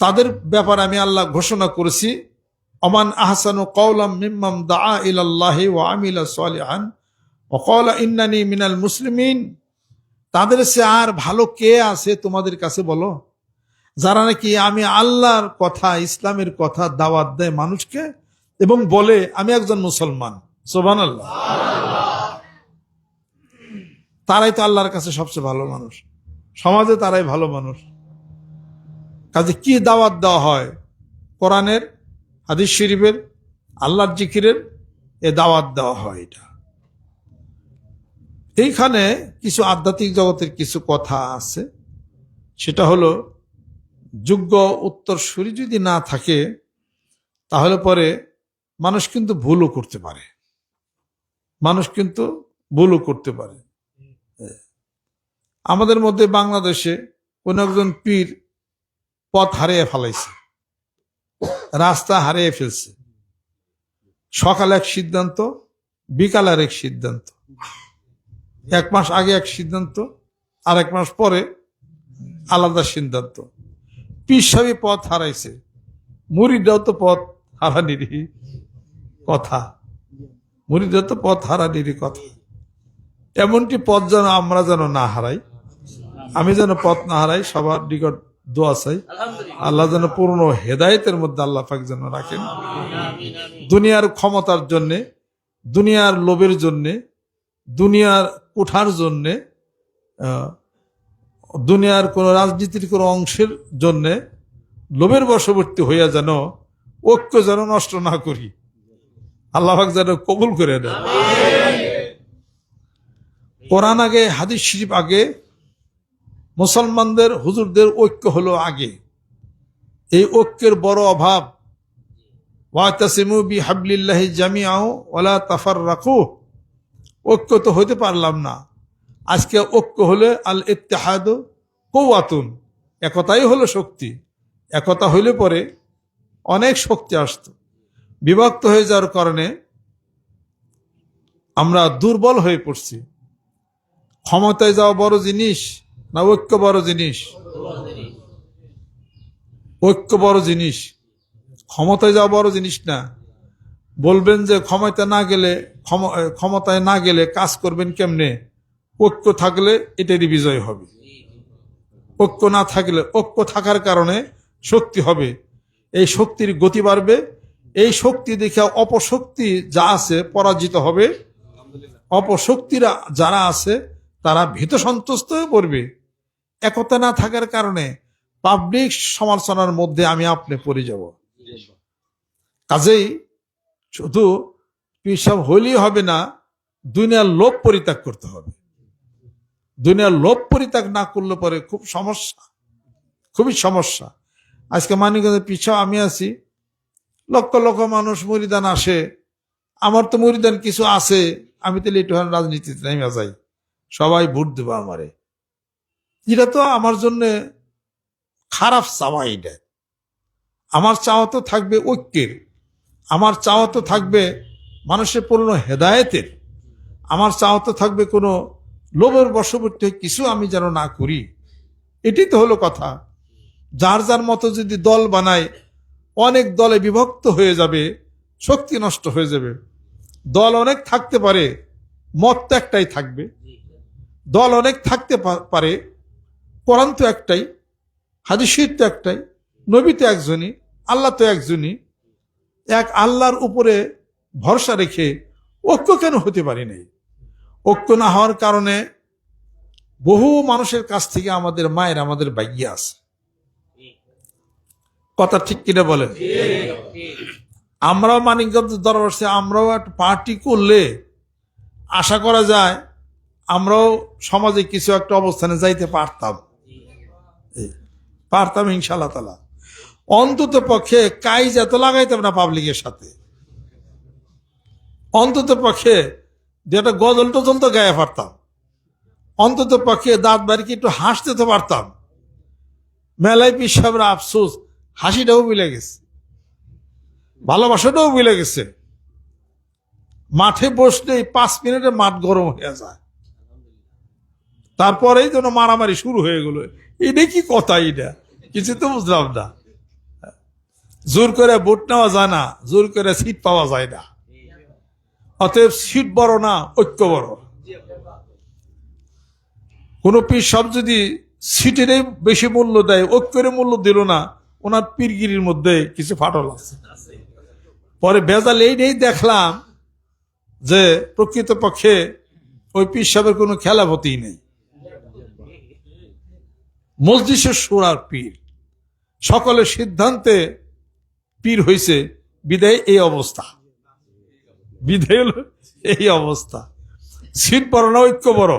তাদের ব্যাপারে আমি আল্লাহ ঘোষণা করেছি, অমান আহসানু কৌলাম মিম্মাম দা ইলাল্লাহি ওয়া আমিলা সালিহান ক্বালা ইন্নানি মিনাল মুসলিমিন। তাদের সে আর ভালো কে আছে তোমাদের কাছে বলো? যারা নাকি আমি আল্লাহর কথা, ইসলামের কথা দাওয়াত দেয় মানুষকে এবং বলে, আমি একজন মুসলমান। সোবান আল্লাহ তারাই তো আল্লাহর কাছে সবচেয়ে ভালো মানুষ। সমাজে তারাই ভালো মানুষ। কাজে কি দাওয়াত দেওয়া হয়? কোরআনের, হাদিস শরীফের, আল্লাহর জিকিরের এ দাওয়াত দেওয়া হয় এটা। এইখানে কিছু আধ্যাত্মিক জগতের কিছু কথা আছে। সেটা হলো, যোগ্য উত্তরসূরি যদি না থাকে, তাহলে পরে মানুষ কিন্তু ভুলও করতে পারে। মানুষ কিন্তু ভুলও করতে পারে। আমাদের মধ্যে বাংলাদেশে কোনো একজন পীর পথ হারিয়ে ফেলাইছে। রাস্তা হারিয়ে ফেলছে। সকাল এক সিদ্ধান্ত বিকাল আর এক সিদ্ধান্ত। এক মাস আগে এক সিদ্ধান্ত আর এক মাস পরে আলাদা সিদ্ধান্ত। পিসাবি পথ হারাইছে। মুড়িটাও তো পথ হারা হারানিরই কথা। মুড়িটাও তো পথ হারানিরই কথা। এমনটি পথ যেন আমরা যেন না হারাই, আমি যেন পথ না হারাই, সবার নিকট দোয়া চাই। আল্লাহ যেন পূর্ণ হেদায়েতের মধ্যে আল্লাহ পাক যেন রাখেন। দুনিয়ার ক্ষমতার জন্যে দুনিয়ার লোভের জন্যে দুনিয়ার উঠার জন্যে দুনিয়ার কোন রাজনীতির কোন অংশের জন্যে লোভের বশবর্তী হইয়া যেন ঐক্য যেন নষ্ট না করি। আল্লাহফাক যেন কবুল করে দেন কোরআন আগে হাদিস শরীফ আগে মুসলমানদের, হুজুরদের ঐক্য হলো আগে। এই ঐক্যের বড় অভাব। ওয়াতাসিমু বি হাবলিল্লাহি জামিআও ওয়ালা তাফার রাখু ঐক্য তো হইতে পারলাম না। আজকে ঐক্য হলে আল ইত্তেহাদ কৌয়াতুন একতাই হলো শক্তি। একতা হইলে পরে অনেক শক্তি আসত। বিভক্ত হয়ে যাওয়ার কারণে আমরা দুর্বল হয়ে পড়ছি। ক্ষমতায় যাওয়া বড় জিনিস। না, ঐক্য বড় জিনিস। ঐক্য বড় জিনিস। ক্ষমতায় যাওয়া বড় জিনিস না। বলবেন যে ক্ষমতায় না গেলে, ক্ষম- ক্ষমতায় না গেলে কাজ করবেন কেমনে? ঐক্য থাকলে এটারই বিজয় হবে। ঐক্য না থাকলে, ঐক্য থাকার কারণে শক্তি হবে। এই শক্তির গতি বাড়বে। এই শক্তি দেখে অপশক্তি যা আছে পরাজিত হবে। অপশক্তিরা যারা আছে, তারা ভীত সন্তুষ্ট হয়ে পড়বে। একতা না থাকার কারণে পাবলিক সমালোচনার মধ্যে আমি আপনি পড়ে যাব। কাজেই শুধু পিসাব হইলেই হবে না, দুনিয়ার লোভ পরিত্যাগ করতে হবে। দুনিয়ার লোভ পরিত্যাগ না করলে পরে খুব সমস্যা, খুবই সমস্যা। আজকে মানিকগঞ্জের পিছাও আমি আছি, লক্ষ লক্ষ মানুষ মরিদান আসে। আমার তো মরিদান কিছু আছে, আমি তাহলে একটু রাজনীতিতে নেমে যাই। সবাই ভোট দেবো আমারে। এটা তো আমার জন্য খারাপ চাওয়া এটা আমার চাওয়া তো থাকবে ঐক্যের। আমার চাওয়া তো থাকবে মানুষের পূর্ণ হেদায়েতের। আমার চাওয়া তো থাকবে কোনো লোভের বশবর্তী কিছু আমি যেন না করি। এটি তো হলো কথা। যার যার মতো যদি দল বানায়, অনেক দলে বিভক্ত হয়ে যাবে, শক্তি নষ্ট হয়ে যাবে। দল অনেক থাকতে পারে, মত একটাই থাকবে। দল অনেক থাকতে পারে কোরআন তো একটাই, হাদিস তো একটাই, নবী তো একজনই, আল্লাহ তো একজনই। এক আল্লাহর উপরে ভরসা রেখে ঐক্য কেন হতে পারি নাই? ঐক্য না হওয়ার কারণে বহু মানুষের কাছ থেকে আমাদের মায়ের, আমাদের বাইয়ে আছে। কথা ঠিক কিনা বলেন? আমরাও মানিকগঞ্জ দরবার সে আমরাও একটা পার্টি করলে আশা করা যায় আমরাও সমাজে কিছু একটা অবস্থানে যাইতে পারতাম। পারতাম ইনশাল্লাহ তালা অন্তত পক্ষে কাইজ এত লাগাইতাম না পাবলিকের সাথে। অন্তত পক্ষে যেটা গজল টজল তো গায়ে পারতাম। অন্তত পক্ষে দাঁত বাড়িকে একটু হাসতে তো পারতাম। মেলায় পিসাবরা আফসোস, হাসিটাও মিলে গেছে। ভালোবাসাটাও মিলে গেছে। মাঠে বসলেই পাঁচ মিনিটে মাঠ গরম হয়ে যায়। তারপরেই যেন মারামারি শুরু হয়ে গেল। এটা কি কথা এটা? কিছু তো বুঝলাম না। জোর করে ভোট নেওয়া যায় না, জোর করে সিট পাওয়া যায় না। অতএব সিট বড় না, ঐক্য বড়। কোন পীর সব যদি সিটের বেশি মূল্য দেয়, ঐক্যের মূল্য দিল না, ওনার পীরগিরির মধ্যে কিছু ফাটল আছে। পরে বেজাল এই নেই দেখলাম যে প্রকৃত পক্ষে ওই পীর সাহেবের কোনো খেলাপতি নেই। মসজিষের সুরার পীর। সকলের সিদ্ধান্তে পীর হইছে, বিদায় এই অবস্থা। বিদায় এই অবস্থা। ছিট বড় না, ঐক্য বড়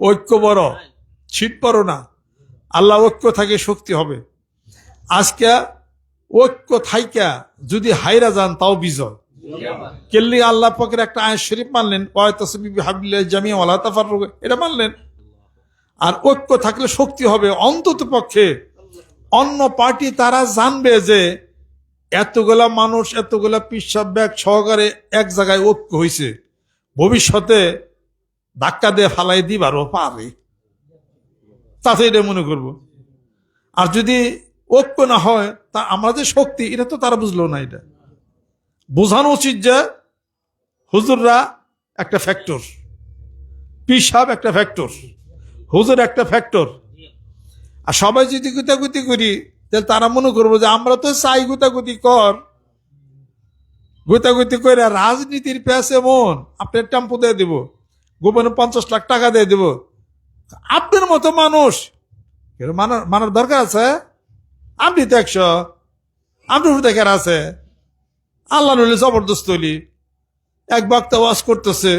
ঐক্য বড় ছিট বড় না। আল্লাহ ঐক্য থাকে শক্তি হবে। আজকে ঐক্য থাইকা যদি হাইরা যান, তাও বিজয়। কেল্লি আল্লাহ পকের একটা আয় শরীফ মানলেন হাবিল্লাহ জামিয়া ওয়ালা তাফাররুক। এটা মানলেন। আর ঐক্য থাকলে শক্তি হবে অন্তত পক্ষে। অন্য পার্টি তারা জানবে যে এতগুলা মানুষ, এতগুলা পিসাব ব্যাগ সহকারে এক জায়গায় ঐক্য হয়েছে ভবিষ্যতে ধাক্কা দিয়ে ফালাই দিবারও পারে তাতে এটা মনে করব। আর যদি ঐক্য না হয়, তা আমরা যে শক্তি, এটা তো তারা বুঝলো না এটা। বোঝানো উচিত যে হুজুররা একটা ফ্যাক্টর পিসাব একটা ফ্যাক্টর হুজুর একটা ফ্যাক্টর আর সবাই যদি গুতাগুতি করি, তাহলে তারা মনে করব যে আমরা তো চাই গুতাগুতি কর। গুতাগুতি করে রাজনীতির প্যাস এমন আপনার টেম্পু দিয়ে দিব, গোপনে পঞ্চাশ লাখ টাকা দিয়ে দিব। আপনার মতো মানুষ মানার দরকার আছে? আপনি তো একশো, আপনার দেখার আছে? আল্লাহ নইলে জবরদস্ত হইলি এক বক্তা ওয়াজ করতেছে।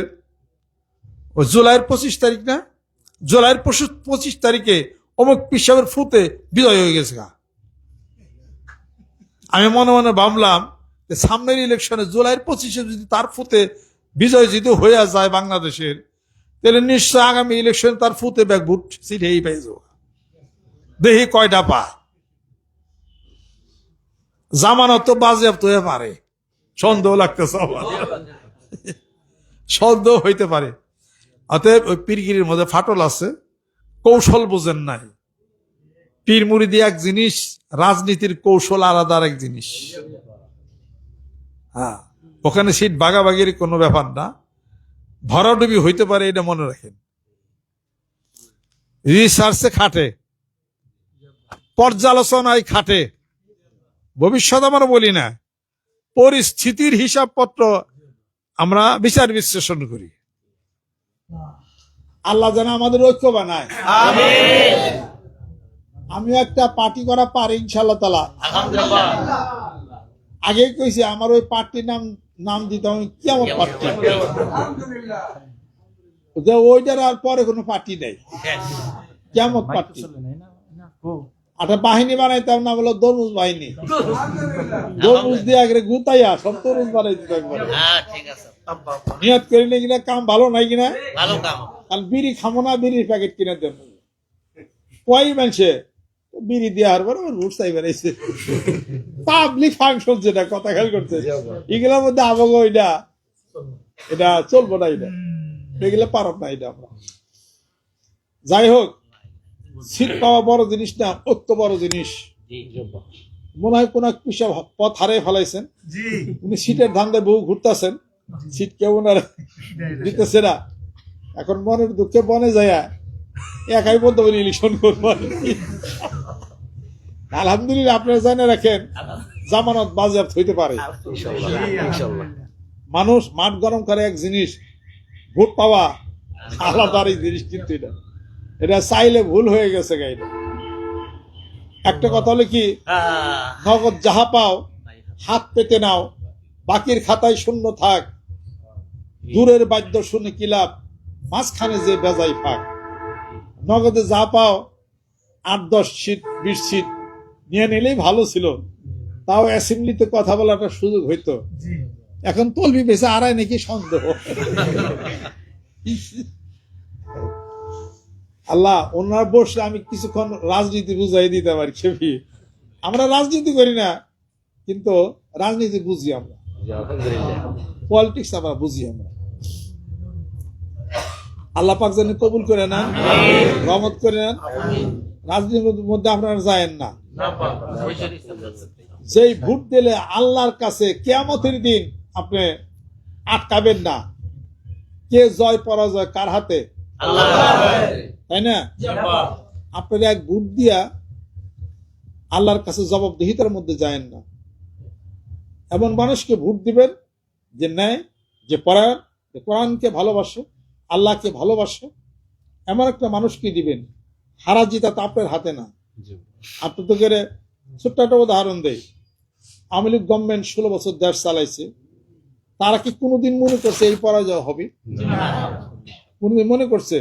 ও জুলাইয়ের পঁচিশ তারিখ না? জুলাইয়ের পঁচিশ তারিখে অমুক পিসাবের ফুতে বিজয় হয়ে গেছে গা। আমি মনে মনে ভাবলাম যে সামনের ইলেকশনে জুলাইয়ের পঁচিশে যদি তার ফুতে বিজয় যদি হয়ে যায় বাংলাদেশের, তাহলে নিশ্চয় আগামী ইলেকশনে তার ফুতে ব্যাগ ভোট সিট এই পেয়ে দেখি কয়টা পায়। জামানত তো বাজেয়াপ্ত হয়ে পারে। সন্দেহ লাগতেছে আমার। সন্দেহ হইতে পারে। অতএব ওই পীরগিরির মধ্যে ফাটল আছে। কৌশল বোঝেন নাই। পীর মুরিদি এক জিনিস, রাজনীতির কৌশল আলাদা এক জিনিস। হ্যাঁ ওখানে সিট বাগাবাগির কোনো ব্যাপার না। ভরাডুবি হইতে পারে এটা মনে রাখেন। রিসার্চে খাটে। পর্যালোচনায় খাটে। ভবিষ্যৎ আমরা বলি না। পরিস্থিতির হিসাবপত্র আমরা বিচার বিশ্লেষণ করি। আল্লাহ যেন আমাদের ঐক্য বানায়। আমি একটা পার্টি করা পারি ইনশাল্লাহ তালা আগে কইছি আমার ওই পার্টির নাম নাম দিতে আমি কেমন পার্টি। যে ওইটার আর পরে কোনো পার্টি নেই। কেমন পার্টি। একটা বাহিনী বানাইতাম না বলো দরুজ বাহিনী। দরুজ দিয়ে আগে গুতাইয়া সব তরুজ বানাই দিত হ্যাঁ ঠিক আছে। নিয়ত করিলে কিনা কাম ভালো নাই কিনা? ভালো কাম। কারণ বিড়ি খামো না বিড়ির প্যাকেট কিনে দেব। কয় মানছে বিড়ি দিয়ে আর পরে রুট সাই বেড়াইছে পাবলিক ফাংশন যেটা কথা খেয়াল করতে। এগুলোর মধ্যে আবগ এটা এটা চলবো না এটা। এগুলো পারব না এটা আমরা। যাই হোক সিট পাওয়া বড় জিনিস না অত্য বড় জিনিস। মনে হয় কোন পিসা পথ হারিয়ে ফেলাইছেন। উনি সিটের ধান্দায় বহু ঘুরতেছেন। সিট কেমন আর দিতেছে না। এখন মনের দুঃখে বনে যায় একাই বলতে পারি ইলেকশন করব আলহামদুলিল্লাহ আপনারা জানে রাখেন জামানত বাজেয়াপ্ত হইতে পারে। মানুষ মাঠ গরম করে এক জিনিস ভোট পাওয়া আলাদা এই জিনিস কিন্তু এটা। এটা চাইলে ভুল হয়ে গেছে গা একটা কথা হলো কি নগদ যাহা পাও হাত পেতে নাও বাকির খাতায় শূন্য থাক দূরের বাদ্য শুনে কি লাভ? মাঝখানে যে বেজাই ফাঁক। নগদে যা পাও আট দশ সিট বিশ সিট নিয়ে নিলেই ভালো ছিল। তাও অ্যাসেম্বলিতে কথা বলার একটা সুযোগ হইতো। এখন তলবি বেঁচে আড়াই নাকি সন্দেহ? আল্লাহ ওনার বসলে আমি কিছুক্ষণ রাজনীতি বুঝাই দিতে পারি খেপি আমরা রাজনীতি করি না কিন্তু রাজনীতি বুঝি আমরা। পলিটিক্স আমরা বুঝি আমরা। আল্লাহ পাক যেন কবুল করে নেন রহমত করে নেন। রাজনীতির মধ্যে আপনারা যায়েন না। যেই ভোট দিলে আল্লাহর কাছে কেয়ামতের দিন আপনি আটকাবেন না। কে জয় পরাজয় কার হাতে? তাই না? আপনারা এক ভোট দিয়া আল্লাহর কাছে জবাবদিহিতার মধ্যে যায়েন না। এমন মানুষকে ভোট দিবেন যে ন্যায় যে পরায়ণ যে কোরআনকে ভালোবাসে আল্লাহকে ভালোবাসে এমন একটা মানুষকে দিবেন। হারা জিতা তো আপনার হাতে না। আপনি তো করে ছোট্ট একটা উদাহরণ দেয় আওয়ামী লীগ গভর্নমেন্ট ষোলো বছর দেশ চালাইছে। তারা কি কোনোদিন মনে করছে এই পরাজয় হবে? কোনোদিন মনে করছে?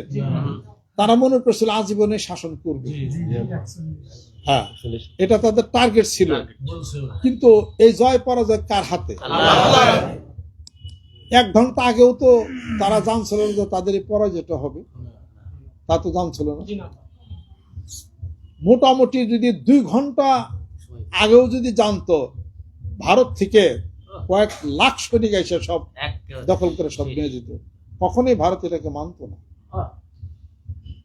তারা মনে করছিল আজীবনে শাসন করবে। হ্যাঁ এটা তাদের টার্গেট ছিল। কিন্তু এই জয় পরাজয় কার হাতে? এক ঘণ্টা আগেও তো তারা জানছিল যে তাদের এই পরাজয়টা হবে। তা তো জানছিল না। মোটামুটি যদি দুই ঘণ্টা আগেও যদি জানতো ভারত থেকে কয়েক লাখ সৈনিক এসে সব দখল করে সব নিয়ে যেত। কখনোই ভারত এটাকে মানতো না।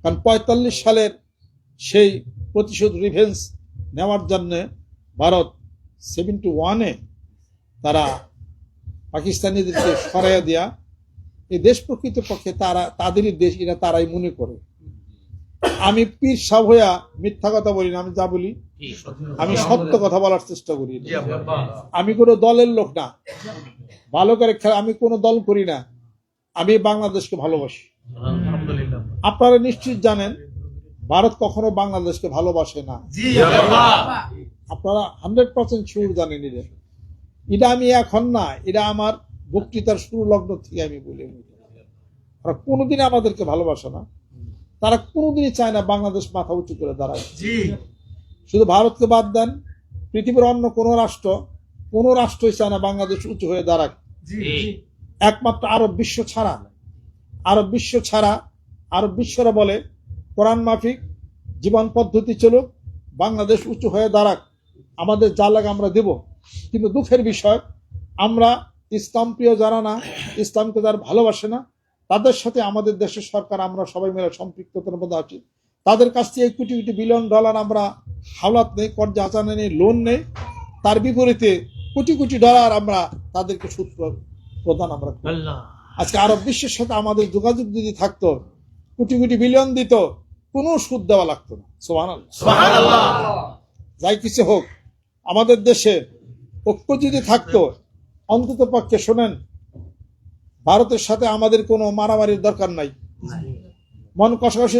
কারণ পঁয়তাল্লিশ সালের সেই প্রতিশোধ রিভেন্স নেওয়ার জন্য ভারত সেভেন্টি ওয়ানে তারা পাকিস্তানিদেরকে সরাইয়া দেয়া এই দেশ প্রকৃতপক্ষে তারা তাদেরই দেশ এরা তারাই মনে করে। আমি পীর সাহ হইয়া মিথ্যা কথা বলি না আমি যা বলি আমি সত্য কথা বলার চেষ্টা করি। আমি কোনো দলের লোক না। ভালো করে খেলা আমি কোনো দল করি না। আমি বাংলাদেশকে ভালোবাসি। আপনারা নিশ্চিত জানেন ভারত কখনো বাংলাদেশকে ভালোবাসে না। আপনারা হান্ড্রেড পার্সেন্ট শিওর জানেন এটা। এটা আমি এখন না এটা আমার বক্তৃতার শুরু লগ্ন থেকে আমি বলি ওরা কোনোদিন আমাদেরকে ভালোবাসে না। তারা কোনোদিনই চায় না বাংলাদেশ মাথা উঁচু করে দাঁড়ায়। শুধু ভারতকে বাদ দেন পৃথিবীর অন্য কোনো রাষ্ট্র কোনো রাষ্ট্রই চায় না বাংলাদেশ উঁচু হয়ে দাঁড়াক। একমাত্র আরব বিশ্ব ছাড়া আরব বিশ্ব ছাড়া আরব বিশ্বরা বলে কোরআন মাফিক জীবন পদ্ধতি চলুক বাংলাদেশ উঁচু হয়ে দাঁড়াক আমাদের যা লাগে আমরা দেব। কিন্তু দুঃখের বিষয় আমরা ইসলাম প্রিয় যারা না ইসলামকে যারা ভালোবাসে না তাদের সাথে আমাদের দেশের সরকার আমরা সবাই মিলে সম্পৃক্ততার মধ্যে আছি। তাদের কাছ থেকে কোটি কোটি বিলিয়ন ডলার আমরা হাওলাত নেই কর্জা আচানে নেই লোন নেই। তার বিপরীতে কোটি কোটি ডলার আমরা তাদেরকে সুদ প্রদান আমরা। আজকে আরব বিশ্বের সাথে আমাদের যোগাযোগ যদি থাকতো কোটি কোটি বিলিয়ন দিত কোনো সুদ দেওয়া লাগতো না। সোহান যাই কিছু হোক আমাদের দেশে ঐক্য যদি থাকতো অন্তত পক্ষে শোনেন ভারতের সাথে আমাদের কোনো মারামারির দরকার নাই। মন কষাকষি